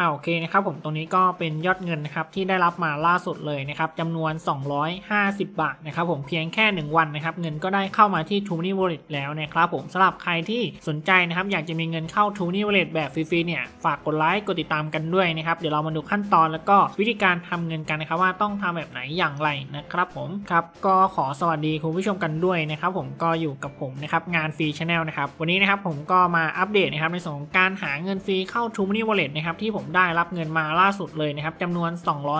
อ่าโอเคนะครับผมตรงนี้ก็เป็นยอดเงินนะครับที่ได้รับมาล่าสุดเลยนะครับจำนวน 250 บาทนะครับผมเพียงแค่ 1 วันนะครับเงินก็ได้เข้ามาที่ t ูนี่ Wallet แล้วนะครับผมสำหรับใครที่สนใจนะครับอยากจะมีเงินเข้า t ูนี่ Wallet แบบฟรีๆเนี่ยฝากกดไลค์กดติดตามกันด้วยนะครับเดี๋ยวเรามาดูขั้นตอนแล้วก็วิธีการทำเงินกันนะครับว่าต้องทำแบบไหนอย่างไรนะครับผมครับก็ขอสวัสดีคุณผู้ชมกันด้วยนะครับผมก็อยู่กับผมนะครับงานฟรีชาแนลนะครับวันนี้นะครับผมก็มาอัปเดตนะครับในส่วนของการหาเงินฟรีเข้า t ูนี่ Wallet นะครับที่ผมได้รับเงินมาล่าสุดเลยนะครับจำนวน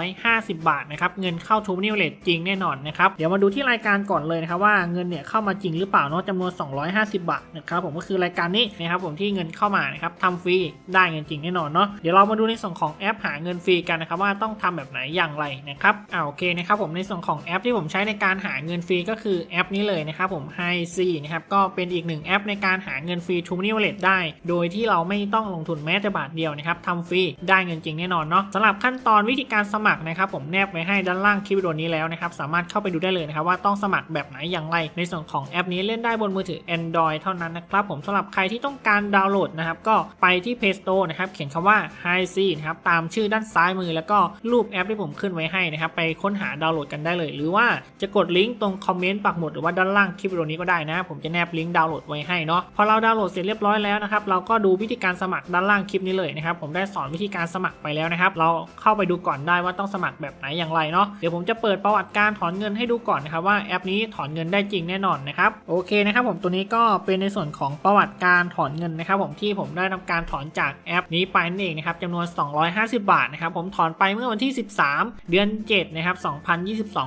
250 บาทนะครับเงินเข้า t ูนี่ Wallet จริงแน่นอนนะครับเดี๋ยวมาดูที่รายการก่อนเลยนะครับว่าเงินเนี่ยเข้ามาจริงหรือเปล่าเนาะจำนวน 250 บาทนะครับผมก็คือรายการนี้นะครับผมที่เงินเข้ามานะครับทำฟรีได้เงินจริงแน่นอนเนาะเดี๋ยวเรามาดูในส่วนของแอปหาเงินฟรีกันนะครับว่าต้องทำแบบไหนอย่างไรนะครับอ่าโอเคนะครับผมในส่วนของแอปที่ผมใช้ในการหาเงินฟรีก็คือแอปนี้เลยนะครับผม h i c นะครับก็เป็นอีกหนึ่งแอปในการหาเงินฟรี t ูนี่ Wallet ได้ โดยที่เราไม่ต้องลงทุนแม้แต่บาทเดียวนะครับทำฟรีได้เงินจริงแน่นอนเนาะสำหรับขั้นตอนวิธีการสมัครนะครับผมแนบไว้ให้ด้านล่างคลิปวิดีโอนี้แล้วนะครับสามารถเข้าไปดูได้เลยนะครับว่าต้องสมัครแบบไหนอย่างไร ในส่วนของแอปนี้เล่นได้บนมือถือ Android เท่านั้นนะครับผมสำหรับใครที่ต้องการดาวน์โหลดนะครับก็ไปที่ Play Store นะครับเขียนคำว่า Hi C นะครับตามชื่อด้านซ้ายมือ แล้วก็รูปแอปที่ผมขึ้นไว้ให้นะครับไปค้นหาดาวน์โหลดกันได้เลย หรือว่าจะกดลิงก์ตรงคอมเมนต์ปักหมุดหรือว่าด้านล่างคลิปวิดีโอนี้ก็ได้นะ ผมจะแนบลิงก์ดาวน์โหลดไว้ให้เนาะพอเราดาวน์โหลดเสร็จเรียบร้อยแล้วนะครับเราก็ดูวิธีการสมัครด้านล่างคลิปนี้เลยนะครับผมได้สอนวิธีการสมัครไปแล้วนะครับ เราเข้าไปดูก่อนได้ว่าต้องสมัครแบบไหนอย่างไรเนาะเดี๋ยวผมจะเปิดประวัติการถอนเงินให้ดูก่อนนะครับว่าแอปนี้ถอนเงินได้จริงแน่นอนนะครับโอเคนะครับผมตัวนี้ก็เป็นในส่วนของประวัติการถอนเงินนะครับ ผมที่ผมได้ทำการถอนจากแอปนี้ไปนั่นเองนะครับจำนวน 250 บาทนะครับผมถอนไปเมื่อวันที่ 13 เดือน 7 นะครับ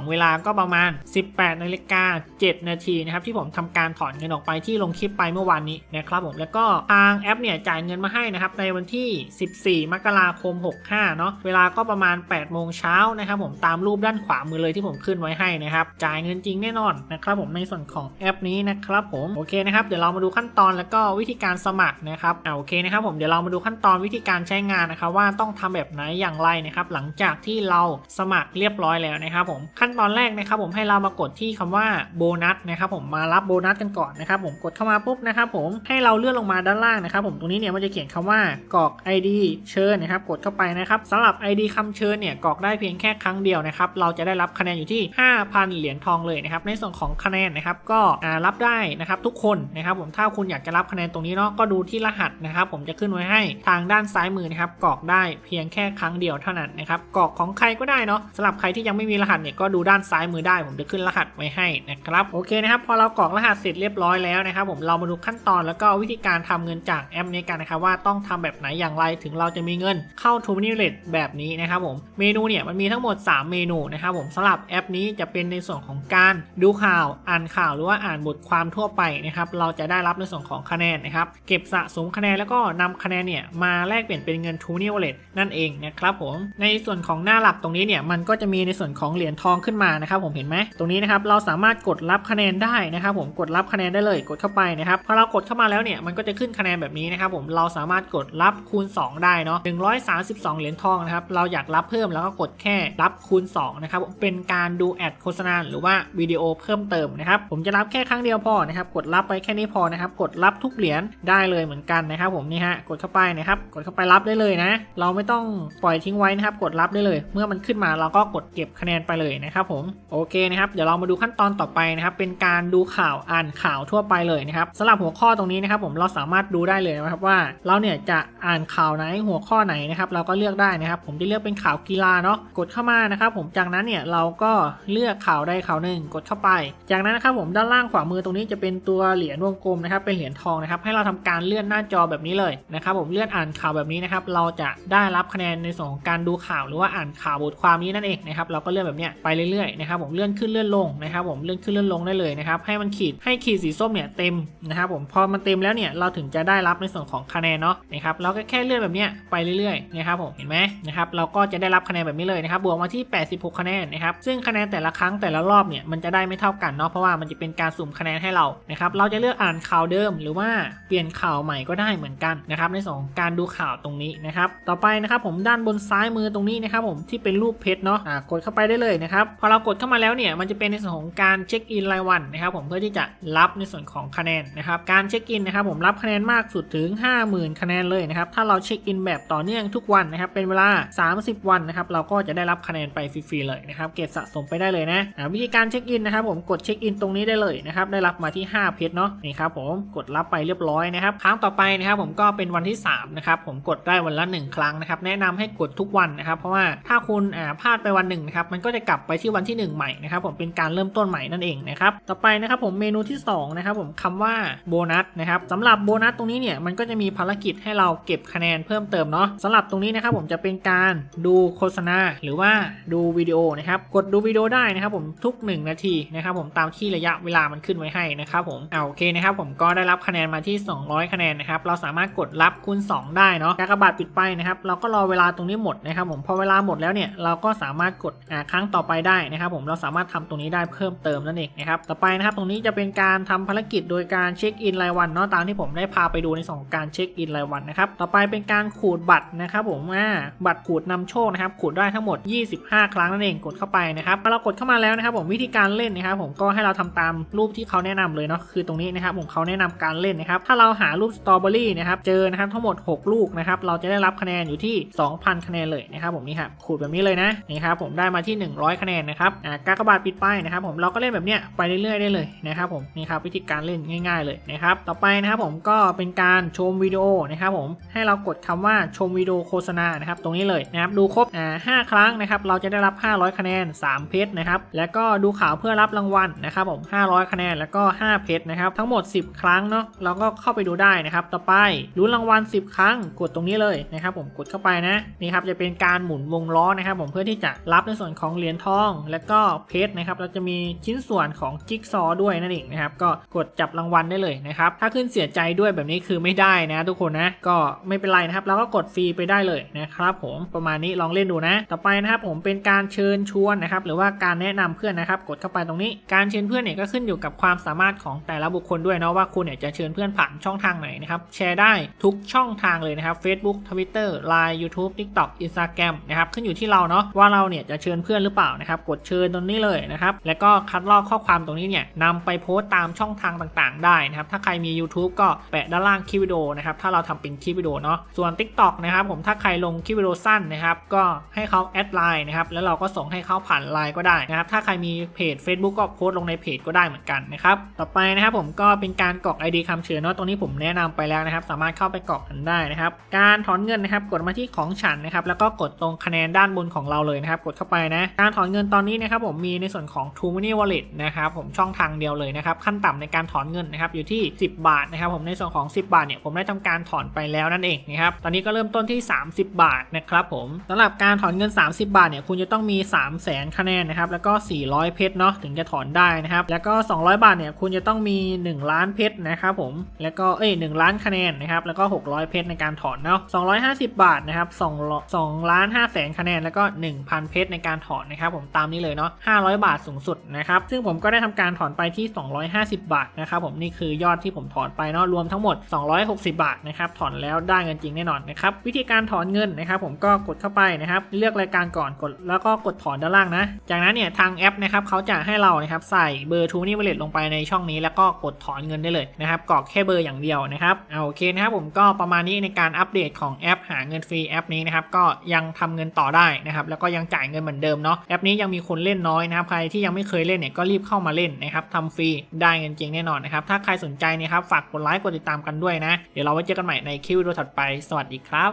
2022 เวลาก็ประมาณ 18นาฬิกา7นาทีนะครับที่ผมทำการถอนเงินออกไปที่ลงคลิปไปเมื่อวานนี้นะครับผมแล้วก็ทางแอปเนี่ยจ่ายเงินมาให้นะครับในวันที่ 14 มกกราคม 65 เนาะเวลาก็ประมาณ 8 โมงเช้านะครับผมตามรูปด้านขวามือเลยที่ผมขึ้นไว้ให้นะครับ จ่ายเงินจริงแน่นอนนะครับผมในส่วนของแอปนี้นะครับผมโอเคนะครับเดี๋ยวเรามาดูขั้นตอนแล้วก็วิธีการสมัครนะครับอ่าโอเคนะครับผมเดี๋ยวเรามาดูขั้นตอนวิธีการใช้งานนะครับว่าต้องทำแบบไหนอย่างไรนะครับหลังจากที่เราสมัครเรียบร้อยแล้วนะครับผมขั้นตอนแรกนะครับผมให้เรามากดที่คำว่าโบนัสนะครับผมมารับโบนัสกันก่อนนะครับผมกดเข้ามาปุ๊บนะครับผมให้เราเลื่อนลงมาด้านล่างนะครับผมตรงนี้เนี่ยมันจะเขียนคำว่ากรอก ID เชิญนะครับกดเข้าไปนะครับสำหรับ ID คำเชิญเนี่ยกรอกได้เพียงแค่ครั้งเดียวนะครับเราจะได้รับคะแนนอยู่ที่ 5,000 เหรียญทองเลยนะครับในส่วนของคะแนนนะครับก็รับได้นะครับทุกคนนะครับผมถ้าคุณอยากจะรับคะแนนตรงนี้เนาะก็ดูที่รหัสนะครับผมจะขึ้นไว้ให้ทางด้านซ้ายมือนะครับกรอกได้เพียงแค่ครั้งเดียวเท่านั้นนะครับกรอกของใครก็ได้เนาะสำหรับใครที่ยังไม่มีรหัสเนี่ยก็ดูด้านซ้ายมือได้ ผมจะขึ้นรหัสไว้ให้นะครับโอเคนะครับพอเรากรอกรหัสเสร็จเรียบร้อยแล้วนะครับผมเรามาดูขั้นตอนแล้วก็วิธีการทำเงินจากแอปนี้กันนะครับว่าต้องทำแบบไหนอย่างไรถึงเราจะมีเงินเข้า t ูนิเลตแบบนี้นะครับผมเมนูเนี่ยมันมีทั้งหมด 3 เมนูนะครับผมสำหรับแอปนี้จะเป็นในส่วนของการดูข่าวอ่านข่าวหรือว่าอ่านบทความทั่วไปนะครับเราจะได้รับในส่วนของคะแนนนะครับเก็บสะสมคะแนนแล้วก็นำคะแนนเนี่ยมาแลกเปลี่ยนเป็นเงิน t ูนิเลตนั่นเองนะครับผมในส่วนของหน้าหลักตรงนี้เนี่ยมันก็จะมีในส่วนของเหรียญทองขึ้นมานะครับผมเห็นไหมตรงนี้นะครับเราสามารถกดรับคะแนนได้นะครับผมกดรับคะแนนได้เลยกดเข้าไปนะครับพอเรากดเข้ามาแล้วเนี่ยมันก็จะขึ้นคะแนนแบบนี้นะครับผมเราสามารถกดรับคูณ 2 ได้เนาะ132 เหรียญทองนะครับเราอยากรับเพิ่มแล้วก็กดแค่รับคูณ2นะครับเป็นการดูแอดโฆษณาหรือว่าวิดีโอเพิ่มเติมนะครับผมจะรับแค่ครั้งเดียวพอนะครับกดรับไปแค่นี้พอนะครับกดรับทุกเหรียญได้เลยเหมือนกันนะครับ ผมนี่ฮะกดเข้าไปนะครับกดเข้าไปรับได้เลยนะ เราไม่ต้องปล่อยทิ้งไว้นะครับกดรับได้เลย เมื่อมันขึ้นมาเราก็กดเก็บคะแนนไปเลยนะครับผมโอเคนะครับเดี๋ยวเรามาดูขั้นตอนต่อไปนะครับเป็นการดูข่าวอ่านข่าวทั่วไปเลยนะครับสำหรับหัวข้อตรงนี้นะครับผมเราสามารถดูได้เลยนะครับว่าเราเนี่ยจะอ่านข่าวไหนหัวข้อไหนนะครับเราก็เลือกได้นะครับ ผมจะเลือกเป็นข่าวกีฬาเนาะกดเข้ามานะครับ ผมจากนั้นเนี่ยเราก็เลือกข่าวใดข่าวหนึ่งกดเข้าไป จากนั้นนะครับผมด้านล่างขวามือตรงนี้จะเป็นตัวเหรียญวงกลมนะครับเป็นเหรียญทองนะครับให้เราทำการเลื่อนหน้าจอแบบนี้เลยนะครับผมเลื่อนอ่านข่าวแบบนี้นะครับเราจะได้รับคะแนนในส่วนของการดูข่าวหรือว่าอ่านข่าวบทความนี้นั่นเองนะครับเราก็เลื่อนแบบเนี้ยไปเรื่อยๆนะครับผมเลื่อนขึ้นเลื่อนลงนะครับผมเลื่อนขึ้นเลื่อนลงได้เลยนะครับให้มันขีดให้ขีดสีส้มเนี่ยเต็มนะครับผมพอมันเต็มแล้วเนี่ยเราถึงจะได้รับในส่วนของคะแนนเนาะนะครับเราก็แค่เลื่อนแบบเนี้ยไปเรื่อยๆนะครับผมเห็นไหมนะครับเราก็จะได้รับคะแนนแบบนี้เลยนะครับบวกมาที่ 86 คะแนนนะครับซึ่งคะแนนแต่ละครั้งแต่ละรอบเนี่ยมันจะได้ไม่เท่ากันเนาะเพราะว่ามันจะเป็นการสุ่มคะแนนให้เรานะครับเราจะเลือกอ่านข่าวเดิม หรือว่าเปลี่ยนข่าวใหม่ก็ได้เหมือนกันนะครับในส่วนของการดูข่าวตรงนี้นะครับต่อไปนะครับผมด้านบนซ้ายมือตรงนี้นะครับผมที่เป็นรูปเพชรเนาะอ่ากดเข้าไปได้เลยนะครับพอเรากดเข้ามาแล้วเนี่ยมันจะเป็นในส่วนของการเช็คอินรายวันนะครับผมเพื่อที่จะรับในส่วนของคะแนนนะครับการเช็คอินนะครับผมรับคะแนนมากสุดถึง 50,000 คะแนนเลยนะครับถ้าเราเช็คอินแบบต่อเนื่องทุกวันนะครับเป็นเวลา 30 วันนะครับเราก็จะได้รับคะแนนไปฟรีๆเลยนะครับเก็บสะสมไปได้เลยนะวิธีการเช็คอินนะครับผมกดเช็คอินตรงนี้ได้เลยนะครับได้รับมาที่ 5 เพชรเนาะนี่ครับผมกดรับไปเรียบร้อยนะครับครั้งต่อไปนะครับผมก็เป็นวันที่3นะครับผมกดได้วันละ 1 ครั้งนะครับแนะนำให้กดทุกวันนะครับเพราะว่าถ้าคุณอ่าพลาดไปวันหนึ่งนะครับมันก็จะกลับไปที่วันที่ 1 ใหม่นะครับผมเป็นการเริ่มต้นใหม่นั่นเองนะครับต่อไปนะครับผมเมนูที่สองนะครับผมคำว่าโบนัสนะครับสำหรับโบนัสตรงนี้เนี่ยมันก็จะมีภารกิจให้เราเก็บคะแนนเพิ่มเติมเนาะสำหรับตรงนี้นะครับผมจะเป็นการดูโฆษณาหรือว่าดูวิดีโอนะครับกดดูวิดีโอได้นะครับผมทุก 1 นาทีนะครับผมตามที่ระยะเวลามันขึ้นไว้ให้นะครับผมเอาโอเคนะครับผมก็ได้รับคะแนนมาที่ 200 คะแนนนะครับเราสามารถกดรับคูณ2 ได้เนาะกากบาทปิดไปนะครับเราก็รอเวลาตรงนี้หมดนะครับผมพอเวลาหมดแล้วเนี่ยเราก็สามารถกดอ่าครั้งต่อไปได้นะครับผมเราสามารถทำตรงนี้ได้เพิ่มเติมนั่นเองนะครับต่อไปนะครับตรงนี้จะเป็นการทำภารกิจโดยการเช็คอินรายวันเนาะตามที่ผมได้พาไปดูในสองการเช็คอินรายวันนะครับต่อไปเป็นการขูดบััตรนะครับผมอ่าบัตรขูดนำโชคนะครับขูดได้ทั้งหมด 25 ครั้งนั่นเองกดเข้าไปนะครับพอเรากดเข้ามาแล้วนะครับผมวิธีการเล่นนะครับผมก็ให้เราทำตามรูปที่เขาแนะนำเลยเนาะคือตรงนี้นะครับผมเขาแนะนำการเล่นนะครับถ้าเราหารูปสตรอเบอรี่นะครับเจอนะครับทั้งหมด 6 ลูกนะครับเราจะได้รับคะแนนอยู่ที่ 2,000 คะแนนเลยนะครับผมนี่ครับขูดแบบนี้เลยนะนี่ครับผมได้มาที่ 100 คะแนนนะครับอ่ากากบาทปิดป้ายนะครับผมเราก็เล่นแบบเนี้ยไปเรื่อยๆได้เลยนะครับผมนี่ครับวิธีการเล่นง่าย ๆเลยนะครับต่อไปนะครับผมก็เป็นการชมวิดีโอนะครับผมให้เรากดคำว่าชมวิดีโอโฆษณานะครับตรงนี้เลยนะครับดูครบอ่าห้าครั้งนะครับเราจะได้รับ 500 คะแนน 3 เพชรนะครับแล้วก็ดูข่าวเพื่อรับรางวัลนะครับผม500 คะแนนแล้วก็ 5 เพชรนะครับทั้งหมด 10 ครั้งเนาะเราก็เข้าไปดูได้นะครับต่อไปลุ้นรางวัล 10 ครั้งกดตรงนี้เลยนะครับผมกดเข้าไปนะนี่ครับจะเป็นการหมุนวงล้อนะครับผมเพื่อที่จะรับในส่วนของเหรียญทอง แล้วก็เพชรนะครับเราจะมีชิ้นส่วนของจิ๊กซอวด้วยนั่นเองนะครับก็กดจับรางวัลได้เลยนะครับถ้าขึ้นเสียใจด้วยแบบนี้คือไม่ได้นะ ทุกคนนะก็ไม่เป็นไรนะครับเราก็กดฟรีไปได้เลยนะครับผมประมาณนี้ลองเล่นดูนะ ต่อไปนะครับผมเป็นการเชิญชวนนะครับหรือว่าการแนะนำเพื่อนนะครับกดเข้าไปตรงนี้ การเชิญเพื่อนเนี่ยก็ขึ้นอยู่กับความสามารถของแต่ละบุคคลด้วยเนาะว่าคุณเนี่ยจะเชิญเพื่อนผ่านช่องทางไหนนะครับแชร์ได้ทุกช่องทางเลยนะครับ Facebook Twitter Line YouTube TikTok Instagram นะครับขึ้นอยู่ที่เราเนาะว่าเราเนี่ยจะเชิญเพื่อนหรือเปล่านะครับกดเชิญตรงนี้เลยนะครับแล้วก็คัดลอกข้อความตรงนี้เนี่ยนำไปโพสต์ตามช่องทางต่างๆ ได้นะครับถ้าใครมี YouTube ก็แปะด้านล่างคลิปวิดีโอนะครับถ้าเราทำเป็นคลิปวิดีโอเนาะส่วน TikTok นะครับผมถ้าใครลงคลิปวิดีโอสั้นนะครับก็ให้เขาแอดไลน์นะครับแล้วเราก็ส่งให้เขาผ่านไลน์ก็ได้นะครับถ้าใครมีเพจ Facebook ก็โพสต์ลงในเพจก็ได้เหมือนกันนะครับต่อไปนะครับผมก็เป็นการกรอก ID คำเชิญเนาะตรงนี้ผมแนะนำไปแล้วนะครับ สามารถเข้าไปกรอกกันได้นะครับ การถอนเงินนะครับกดมาที่ของฉันนะครับแล้วก็กดตรงคะแนนด้านบนของเราเลยนะครับ กดเข้าไปนะการถอนเงินตอนนี้นะครับผมมีในส่วนของ True Money Wallet นะครับผมช่องทางเดียวเลยนะครับขั้นต่ำในการถอนเงินนะครับอยู่ที่ 10 บาทนะครับผมในส่วนของ 10 บาทเนี่ยผมได้ทำการถอนไปแล้วนั่นเองนะครับตอนนี้ก็เริ่มต้นที่ 30 บาทนะครับผมสำหรับการถอนเงิน 30 บาทเนี่ยคุณจะต้องมี 3 0 0 0 0 0คะแนนนะครับแล้วก็ 400 เพชรเนาะถึงจะถอนได้นะครับแล้วก็ 200 บาทเนี่ยคุณจะต้องมี 1 ล้านเพชรนะครับผมแล้วก็เอ้ย1ล้านคะแนนนะครับแล้วก็ 600 เพชรในการถอนเนาะ250 บาทนะครับ2 2ล้าน5แสนคะแนนแล้วก็ 1,000 เพชรในการถอนนะครับผมตามนี้เลยเนาะ500 บาทสูงสุดนะครับซึ่งผมก็ได้ทำการถอนไปที่ 250 บาทนะครับผมนี่คือยอดที่ผมถอนไปเนาะรวมทั้งหมด 260 บาทนะครับถอนแล้วได้เงินจริงแน่นอนนะครับวิธีการถอนเงินนะครับผมก็กดเข้าไปนะครับ เลือกรายการก่อนกดแล้วก็กดถอนด้านล่างนะ จากนั้นเนี่ยทางแอปนะครับเขาจะให้เรานะครับใส่เบอร์ทูนี่เวลเลตลงไปในช่องนี้ แล้วก็กดถอนเงินได้เลยนะครับกรอกแค่เบอร์อย่างเดียวนะครับเอาโอเคนะครับผมก็ประมาณนี้ในการอัปเดตของแอป หาเงินฟรีแอปนี้นะครับก็ยังทำเงินต่อได้นะครับแล้วก็ยังจ่ายเงินเหมือนเดิมเนาะแอปนี้ยังมีคนเล่นน้อยนะครับใครที่ยังไม่เคยเล่นเนี่ยก็รีบเข้ามาเล่นนะครับทำฟรีได้เงินจริงแน่นอนนะครับถ้าใครสนใจนี่ยครับฝากกดไลค์กดติดตามกันด้วยนะ เดี๋ยวเราไว้เจอกันใหม่ในคลิปวิดีโอถัดไป สวัสดีครับ